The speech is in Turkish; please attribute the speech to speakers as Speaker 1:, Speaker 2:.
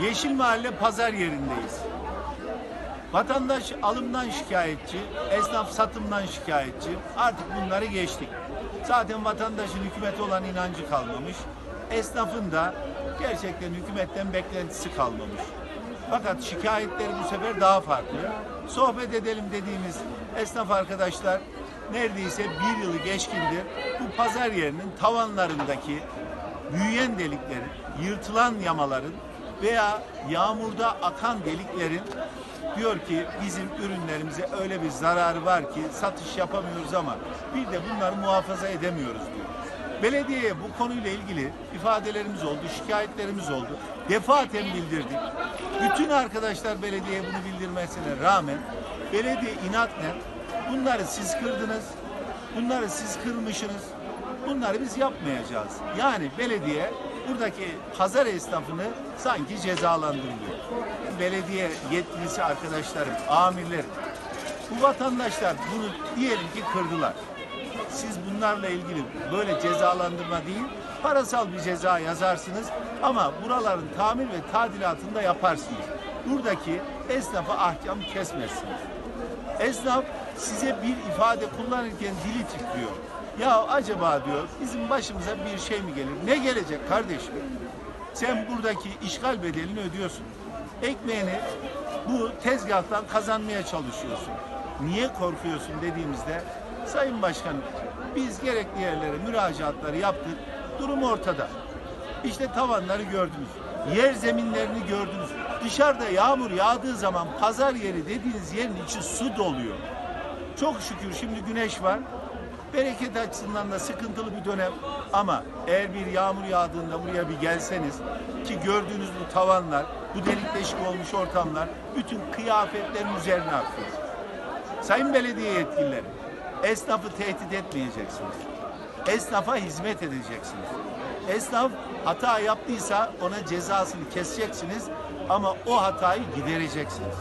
Speaker 1: Yeşil Mahalle pazar yerindeyiz. Vatandaş alımdan şikayetçi, esnaf satımdan şikayetçi. Artık bunları geçtik. Zaten vatandaşın hükümete olan inancı kalmamış. Esnafın da gerçekten hükümetten beklentisi kalmamış. Fakat şikayetleri bu sefer daha farklı. Sohbet edelim dediğimiz esnaf arkadaşlar neredeyse bir yılı geçkindir bu pazar yerinin tavanlarındaki büyüyen deliklerin, yırtılan yamaların veya yağmurda akan deliklerin diyor ki bizim ürünlerimize öyle bir zararı var ki satış yapamıyoruz ama bir de bunları muhafaza edemiyoruz diyor. Belediyeye bu konuyla ilgili ifadelerimiz oldu, şikayetlerimiz oldu. Defaten bildirdik. Bütün arkadaşlar belediyeye bunu bildirmesine rağmen belediye inatla bunları siz kırdınız, bunları siz kırmışsınız, bunları biz yapmayacağız. Yani belediye buradaki pazar esnafını sanki cezalandırıyor. Belediye yetkilisi arkadaşlarım, amirlerim, bu vatandaşlar bunu diyelim ki kırdılar. Siz bunlarla ilgili böyle cezalandırma değil, parasal bir ceza yazarsınız ama buraların tamir ve tadilatını da yaparsınız. Buradaki esnafa ahkam kesmezsiniz. Esnaf size bir ifade kullanırken dili titriyor. Ya acaba diyor bizim başımıza bir şey mi gelir? Ne gelecek kardeşim? Sen buradaki işgal bedelini ödüyorsun. Ekmeğini bu tezgahtan kazanmaya çalışıyorsun. Niye korkuyorsun dediğimizde Sayın Başkanım biz gerekli yerlere müracaatları yaptık. Durum ortada. İşte tavanları gördünüz. Yer zeminlerini gördünüz. Dışarıda yağmur yağdığı zaman pazar yeri dediğiniz yerin içi su doluyor. Çok şükür şimdi güneş var. Bereket açısından da sıkıntılı bir dönem. Ama eğer bir yağmur yağdığında buraya bir gelseniz ki gördüğünüz bu tavanlar, bu delik deşik olmuş ortamlar bütün kıyafetlerin üzerine akıyor. Sayın belediye yetkilileri, esnafı tehdit etmeyeceksiniz. Esnafa hizmet edeceksiniz. Esnaf hata yaptıysa ona cezasını keseceksiniz ama o hatayı gidereceksiniz.